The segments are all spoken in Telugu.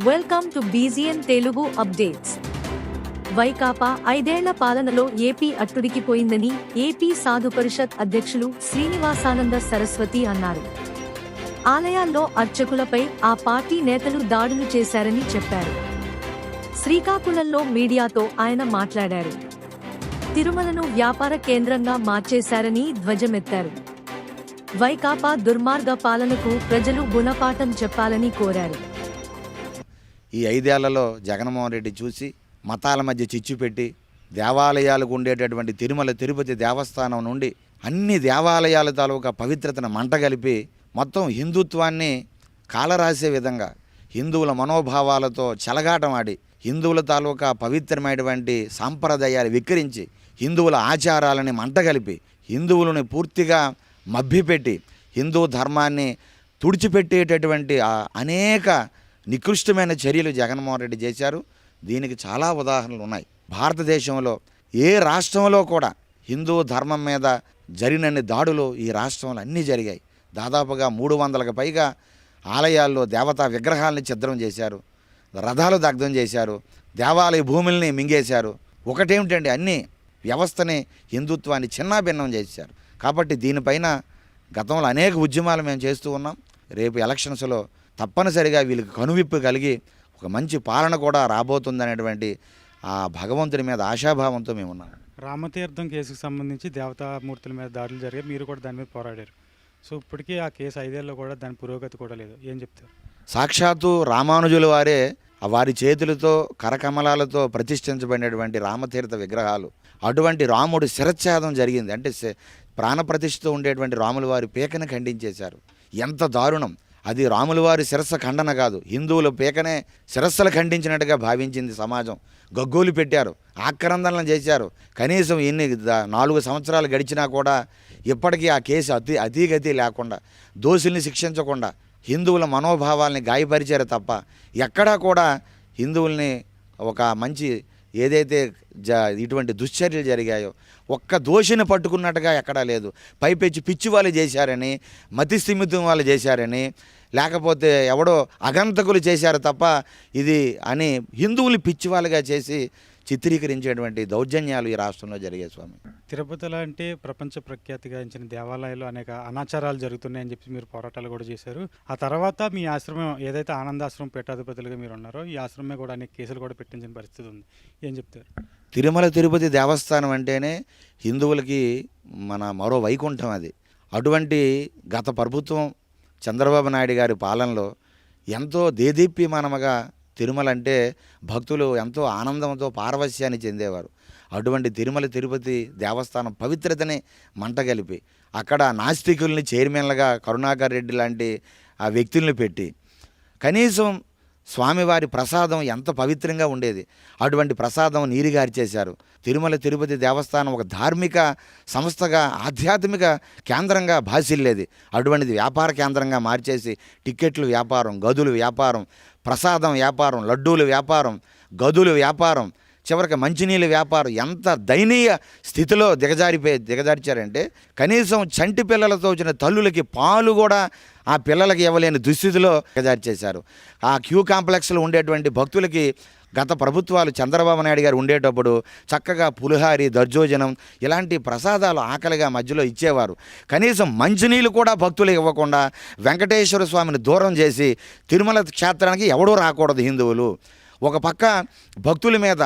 వెల్కమ్ టు బీజియన్ తెలుగు అప్డేట్స్ వైకాపా ఐదేళ్ళ పాలనలో ఏపీ అట్టుడికిపోయిందని ఏపీ సాధు పరిషత్ అధ్యక్షులు శ్రీనివాసానంద సరస్వతి అన్నారు. ఆలయాల్లో అర్చకులపై ఆ పార్టీ నేతలు దాడులు చేశారని చెప్పారు. శ్రీకాకుళంలో మీడియాతో ఆయన మాట్లాడారు. తిరుమలను వ్యాపార కేంద్రంగా మార్చేశారని ధ్వజమెత్తారు. వైకాపా దుర్మార్గ పాలనకు ప్రజలు గుణపాఠం చెప్పాలని కోరారు. ఈ ఐదేళ్ళలో జగన్మోహన్ రెడ్డి చూసి మతాల మధ్య చిచ్చు పెట్టి దేవాలయాలకు ఉండేటటువంటి తిరుమల తిరుపతి దేవస్థానం నుండి అన్ని దేవాలయాల తాలూకా పవిత్రతను మంటగలిపి మొత్తం హిందుత్వాన్ని కాలరాసే విధంగా హిందువుల మనోభావాలతో చెలగాటమాడి హిందువుల తాలూకా పవిత్రమైనటువంటి సాంప్రదాయాలు వికరించి హిందువుల ఆచారాలని మంటగలిపి హిందువులను పూర్తిగా మభ్యపెట్టి హిందూ ధర్మాన్ని తుడిచిపెట్టేటటువంటి అనేక నికృష్టమైన చర్యలు జగన్మోహన్ రెడ్డి చేశారు. దీనికి చాలా ఉదాహరణలు ఉన్నాయి. భారతదేశంలో ఏ రాష్ట్రంలో కూడా హిందూ ధర్మం మీద జరిగినన్ని దాడులు ఈ రాష్ట్రంలో అన్నీ జరిగాయి. దాదాపుగా మూడు వందలకు పైగా ఆలయాల్లో దేవతా విగ్రహాలని ఛిద్రం చేశారు. రథాలు దగ్ధం చేశారు. దేవాలయ భూముల్ని మింగేశారు. ఒకటేమిటండి అన్ని వ్యవస్థని హిందుత్వాన్ని చిన్నాభిన్నం చేశారు. కాబట్టి దీనిపైన గతంలో అనేక ఉద్యమాలు మేము చేస్తూ ఉన్నాం. రేపు ఎలక్షన్స్లో తప్పనిసరిగా వీళ్ళకి కనువిప్పు కలిగి ఒక మంచి పాలన కూడా రాబోతుందనేటువంటి ఆ భగవంతుని మీద ఆశాభావంతో మేము ఉన్నాం రామతీర్థం కేసుకు సంబంధించి దేవతామూర్తుల మీద దాడులు జరిగాయి. మీరు కూడా దాని మీద పోరాడారు. సో ఇప్పటికీ ఆ కేసు ఐదేళ్ళలో కూడా దాని పురోగతి కూడా లేదు. ఏం చెప్తారు? సాక్షాత్తు రామానుజుల వారే వారి చేతులతో కరకమలాలతో ప్రతిష్ఠించబడినటువంటి రామతీర్థ విగ్రహాలు. అటువంటి రాముడు శిరచ్ఛేదం జరిగింది. అంటే ప్రాణప్రతిష్ఠతో ఉండేటువంటి రాముల వారి పీకను ఖండించేశారు. ఎంత దారుణం! అది రాముల వారి శిరస్సు ఖండన కాదు. హిందువుల పీకనే శిరస్సులు ఖండించినట్టుగా భావించింది సమాజం. గగ్గోలు పెట్టారు ఆక్రందనలు చేశారు. కనీసం ఎన్ని నాలుగు సంవత్సరాలు గడిచినా కూడా ఇప్పటికీ ఆ కేసు అతి అతీగతి లేకుండా దోషుల్ని శిక్షించకుండా హిందువుల మనోభావాల్ని గాయపరిచారు తప్ప ఎక్కడా కూడా హిందువుల్ని ఒక మంచి ఏదైతే జ ఇటువంటి దుశ్చర్యలు జరిగాయో ఒక్క దోషిని పట్టుకున్నట్టుగా ఎక్కడా లేదు. పైపెచ్చి పిచ్చి వాళ్ళు చేశారని మతి స్థిమితం వాళ్ళు చేశారని లేకపోతే ఎవడో అగంతకులు చేశారు తప్ప ఇది అని హిందువులు పిచ్చి వాళ్ళుగా చేసి చిత్రీకరించేటువంటి దౌర్జన్యాలు ఈ రాష్ట్రంలో జరిగే స్వామి. తిరుపతిలో అంటే ప్రపంచ ప్రఖ్యాతిగాంచిన దేవాలయాలు అనేక అనాచారాలు జరుగుతున్నాయని చెప్పి మీరు పోరాటాలు కూడా చేశారు. ఆ తర్వాత మీ ఆశ్రమం ఏదైతే ఆనందాశ్రమం పీఠాధిపతులుగా మీరు ఉన్నారో ఈ ఆశ్రమమే కూడా అనేక కేసులు కూడా పెట్టించిన పరిస్థితి ఉంది. ఏం చెప్తారు? తిరుమల తిరుపతి దేవస్థానం అంటేనే హిందువులకి మన మరో వైకుంఠం అది. అటువంటి గత ప్రభుత్వం చంద్రబాబు నాయుడు గారి పాలనలో ఎంతో దేదీప్యమానముగా తిరుమల అంటే భక్తులు ఎంతో ఆనందంతో పారవశ్యాన్ని చెందేవారు. అటువంటి తిరుమల తిరుపతి దేవస్థానం పవిత్రతని మంటగలిపి అక్కడ నాస్తికుల్ని చైర్మన్లుగా కరుణాకర్ రెడ్డి లాంటి ఆ వ్యక్తుల్ని పెట్టి కనీసం స్వామివారి ప్రసాదం ఎంత పవిత్రంగా ఉండేది. అటువంటి ప్రసాదం నీరుగార్చేశారు. తిరుమల తిరుపతి దేవస్థానం ఒక ధార్మిక సంస్థగా ఆధ్యాత్మిక కేంద్రంగా భాసిల్లేది. అటువంటిది వ్యాపార కేంద్రంగా మార్చేసి టిక్కెట్లు వ్యాపారం గదులు వ్యాపారం ప్రసాదం వ్యాపారం లడ్డూలు వ్యాపారం గదులు వ్యాపారం చివరికి మంచినీళ్ళ వ్యాపారం ఎంత దయనీయ స్థితిలో దిగజారిపోయి దిగజార్చారంటే కనీసం చంటి పిల్లలతో వచ్చిన తల్లులకి పాలు కూడా ఆ పిల్లలకి ఇవ్వలేని దుస్థితిలో దిగజార్చేశారు. ఆ క్యూ కాంప్లెక్స్లో ఉండేటువంటి భక్తులకి గత ప్రభుత్వాలు చంద్రబాబు నాయుడు గారు ఉండేటప్పుడు చక్కగా పులిహారి దర్జోజనం ఇలాంటి ప్రసాదాలు ఆకలిగా మధ్యలో ఇచ్చేవారు. కనీసం మంచినీళ్ళు కూడా భక్తులు ఇవ్వకుండా వెంకటేశ్వర స్వామిని దూరం చేసి తిరుమల క్షేత్రానికి ఎవడూ రాకూడదు హిందువులు. ఒక పక్క భక్తుల మీద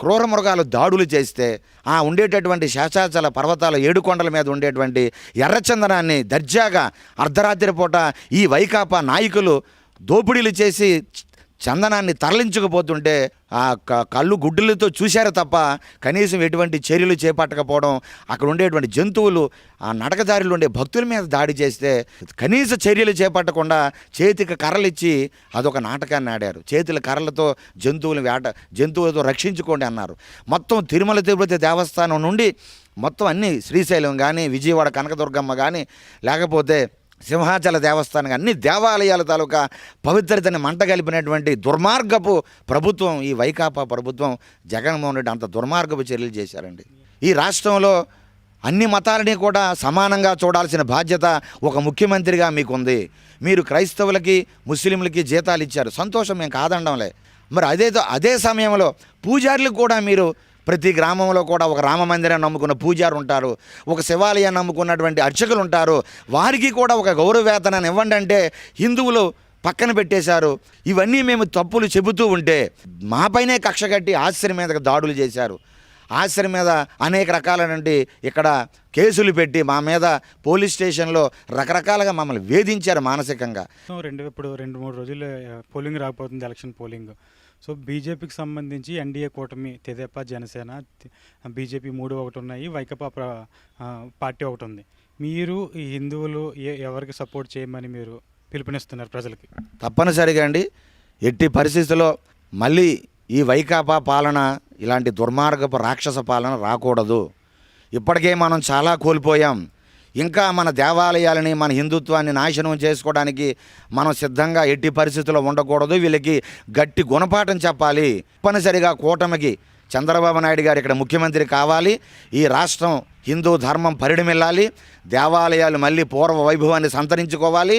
క్రూర మృగాలు దాడులు చేస్తే ఆ ఉండేటటువంటి శేషాచల పర్వతాల ఏడుకొండల మీద ఉండేటువంటి ఎర్రచందనాన్ని దర్జాగా అర్ధరాత్రి పూట ఈ వైకాపా నాయకులు దోపిడీలు చేసి చందనాన్ని తరలించకపోతుంటే ఆ క- కళ్ళు గుడ్డులతో చూశారు తప్ప కనీసం ఎటువంటి చర్యలు చేపట్టకపోవడం అక్కడ ఉండేటువంటి జంతువులు ఆ నడకదారిలో ఉండే భక్తుల మీద దాడి చేస్తే కనీస చర్యలు చేపట్టకుండా చేతికి కర్రలు ఇచ్చి అదొక నాటకాన్ని ఆడారు. చేతుల కర్రలతో జంతువులు వేట జంతువులతో రక్షించుకోండి అన్నారు. మొత్తం తిరుమల తిరుపతి దేవస్థానం నుండి మొత్తం అన్ని శ్రీశైలం కానీ విజయవాడ కనకదుర్గమ్మ కానీ లేకపోతే సింహాచల దేవస్థానం అన్ని దేవాలయాల తాలూకా పవిత్రతని మంటగలిపినటువంటి దుర్మార్గపు ప్రభుత్వం ఈ వైకాపా ప్రభుత్వం జగన్మోహన్ రెడ్డి అంత దుర్మార్గపు చర్యలు చేశారండి. ఈ రాష్ట్రంలో అన్ని మతాలని కూడా సమానంగా చూడాల్సిన బాధ్యత ఒక ముఖ్యమంత్రిగా మీకుంది. మీరు క్రైస్తవులకి ముస్లింలకి జీతాలు ఇచ్చారు. సంతోషం మేము కాదండంలే. మరి అదే అదే సమయంలో పూజారులకు కూడా మీరు ప్రతి గ్రామంలో కూడా ఒక రామ మందిరం నమ్ముకున్న పూజారు ఉంటారు ఒక శివాలయం నమ్ముకున్నటువంటి అర్చకులు ఉంటారు. వారికి కూడా ఒక గౌరవ ఇవ్వండి అంటే హిందువులు పక్కన పెట్టేశారు. ఇవన్నీ మేము తప్పులు చెబుతూ ఉంటే మాపైనే కక్ష కట్టి ఆశ్చర్యం మీద దాడులు చేశారు. ఆశ్చర్యం మీద అనేక రకాలైనటువంటి ఇక్కడ కేసులు పెట్టి మా మీద పోలీస్ స్టేషన్లో రకరకాలుగా మమ్మల్ని వేధించారు మానసికంగా. రెండు ఇప్పుడు రెండు మూడు రోజులు పోలింగ్ రాకపోతుంది ఎలక్షన్ పోలింగ్. సో బీజేపీకి సంబంధించి ఎన్డీఏ కూటమి తెదేపా జనసేన బీజేపీ మూడు ఒకటి ఉన్నాయి వైకపా పార్టీ ఒకటి ఉంది. మీరు ఈ హిందువులు ఏ ఎవరికి సపోర్ట్ చేయమని మీరు పిలుపునిస్తున్నారు ప్రజలకి? తప్పనిసరిగా అండి. ఎట్టి పరిస్థితుల్లో మళ్ళీ ఈ వైకాపా పాలన ఇలాంటి దుర్మార్గపు రాక్షస పాలన రాకూడదు. ఇప్పటికే మనం చాలా కోల్పోయాం. ఇంకా మన దేవాలయాలని మన హిందుత్వాన్ని నాశనం చేసుకోవడానికి మనం సిద్ధంగా ఎట్టి పరిస్థితుల్లో ఉండకూడదు. వీళ్ళకి గట్టి గుణపాఠం చెప్పాలి. తప్పనిసరిగా కూటమికి చంద్రబాబు నాయుడు గారు ఇక్కడ ముఖ్యమంత్రి కావాలి. ఈ రాష్ట్రం హిందూ ధర్మం పరిడిమిల్లాలి దేవాలయాలు మళ్ళీ పూర్వ వైభవాన్ని సంతరించుకోవాలి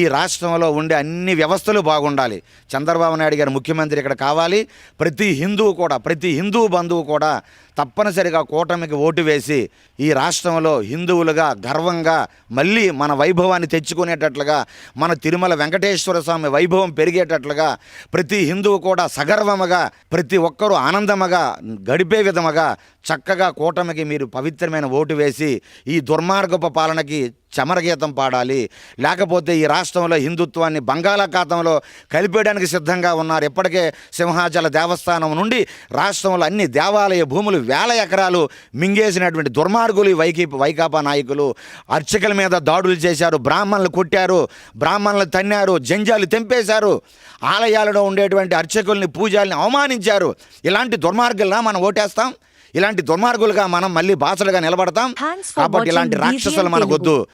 ఈ రాష్ట్రంలో ఉండే అన్ని వ్యవస్థలు బాగుండాలి. చంద్రబాబు నాయుడు గారు ముఖ్యమంత్రి ఇక్కడ కావాలి. ప్రతి హిందువు కూడా ప్రతి హిందూ బంధువు కూడా తప్పనిసరిగా కూటమికి ఓటు వేసి ఈ రాష్ట్రంలో హిందువులుగా గర్వంగా మళ్ళీ మన వైభవాన్ని తెచ్చుకునేటట్లుగా మన తిరుమల వెంకటేశ్వర స్వామి వైభవం పెరిగేటట్లుగా ప్రతి హిందువు కూడా సగర్వముగా ప్రతి ఒక్కరూ ఆనందముగా గడిపే విధముగా చక్కగా కూటమికి మీరు పవిత్రమైన ఓటు వేసి ఈ దుర్మార్గపు పాలనకి చమరగీతం పాడాలి. లేకపోతే ఈ రాష్ట్రంలో హిందుత్వాన్ని బంగాళాఖాతంలో కలిపేయడానికి సిద్ధంగా ఉన్నారు. ఇప్పటికే సింహాచల దేవస్థానం నుండి రాష్ట్రంలో అన్ని దేవాలయ భూములు వేల ఎకరాలు మింగేసినటువంటి దుర్మార్గులు ఈ వైకి వైకాపా నాయకులు. అర్చకుల మీద దాడులు చేశారు బ్రాహ్మణులు కొట్టారు బ్రాహ్మణులు తన్నారు జంజాలు తెంపేశారు. ఆలయాలలో ఉండేటువంటి అర్చకుల్ని పూజాల్ని అవమానించారు. ఇలాంటి దుర్మార్గులనా మనం ఓటేస్తాం. ఇలాంటి దుర్మార్గులుగా మనం మళ్ళీ బాసలుగా నిలబడతాం. కాబట్టి ఇలాంటి రాక్షసులు మనకొద్దు.